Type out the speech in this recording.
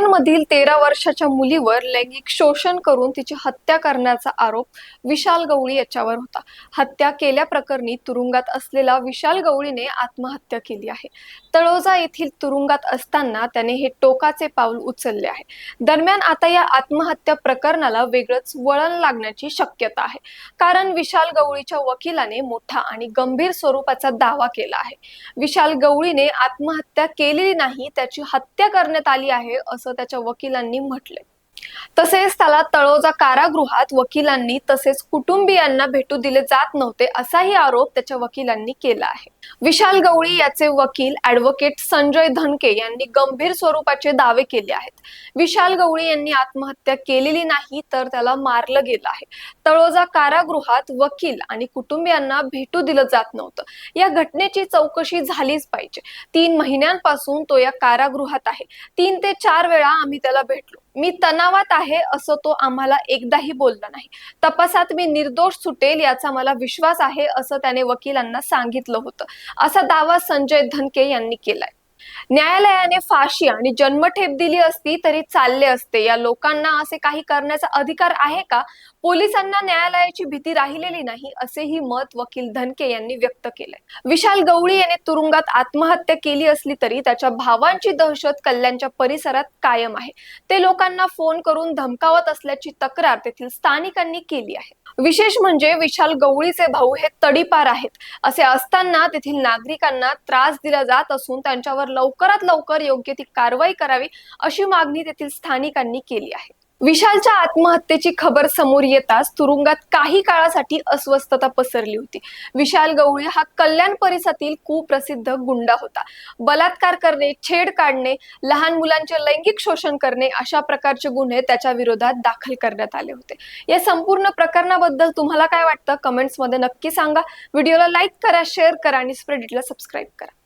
कल्याणमधील तेरा वर्षाच्या मुलीवर लैंगिक शोषण करून तिची हत्या करण्याचा आरोप विशाल गवळी याच्यावर होता. हत्या केल्याप्रकरणी तुरुंगात असलेला विशाल गवळीने आत्महत्या केली आहे. तळोजा येथील तुरुंगात असताना त्याने हे टोकाचे पाऊल उचलले आहे. दरम्यान आता या आत्महत्या प्रकरणाला वेगळंच वळण लागण्याची शक्यता आहे. कारण विशाल गवळीच्या वकिलाने मोठा आणि गंभीर स्वरूपाचा दावा केला आहे. विशाल गवळीने आत्महत्या केलेली नाही त्याची हत्या करण्यात आली आहे असं त्याच्या वकिलांनी म्हटलंय. तसेच त्याला तळोजा कारागृहात वकिलांनी तसेच कुटुंबियांना भेटू दिले जात नव्हते असाही आरोप त्याच्या वकिलांनी केला आहे. विशाल गवळी याचे वकील ऍडव्होकेट संजय धनके यांनी गंभीर स्वरूपाचे दावे केले आहेत. विशाल गवळी यांनी आत्महत्या केलेली नाही तर त्याला मारलं गेलं आहे. तळोजा कारागृहात वकील आणि कुटुंबियांना भेटू दिलं जात नव्हतं. या घटनेची चौकशी झालीच पाहिजे. तीन महिन्यांपासून तो या कारागृहात आहे. तीन ते चार वेळा आम्ही त्याला भेटलो. मी तणावात आहे असं तो आम्हाला एकदाही बोलला नाही. तपासात मी निर्दोष सुटेल याचा मला विश्वास आहे असं त्याने वकिलांना सांगितलं होतं. असा दावा संजय धनके यांनी केलाय. न्यायालयाने फाशी आणि जन्मठेप दिली असती तरी चालले असते. या लोकांना असे काही करण्याचा अधिकार आहे का? पोलिसांना न्यायालयाची भीती राहिलेली नाही असेही मत वकील धनके यांनी व्यक्त केलंय. विशाल गवळी याने तुरुंगात आत्महत्या केली असली तरी त्याच्या भावांची दहशत कल्याणच्या परिसरात कायम आहे. ते लोकांना फोन करून धमकावत असल्याची तक्रार तेथील स्थानिकांनी केली आहे. विशेष म्हणजे विशाल गवळीचे भाऊ हे तडीपार आहेत. असे असताना तेथील नागरिकांना त्रास दिला जात असून त्यांच्यावर लवकरात लवकर योग्य ती कारवाई करावी अशी मागणी तेथील स्थानिकांनी केली आहे. विशालच्या आत्महत्येची खबर समोर येताच तुरुंगात काही काळासाठी अस्वस्थता पसरली होती. विशाल गवळी हा कल्याण परिसरातील कुप्रसिद्ध गुंडा होता. बलात्कार करणे छेड काढणे लहान मुलांचे लैंगिक शोषण करणे अशा प्रकारचे गुन्हे त्याच्या विरोधात दाखल करण्यात आले होते. या संपूर्ण प्रकरणाबद्दल तुम्हाला काय वाटतं? कमेंट्समध्ये नक्की सांगा. व्हिडिओला लाईक करा शेअर करा आणि स्प्रेडिटला सबस्क्राईब करा.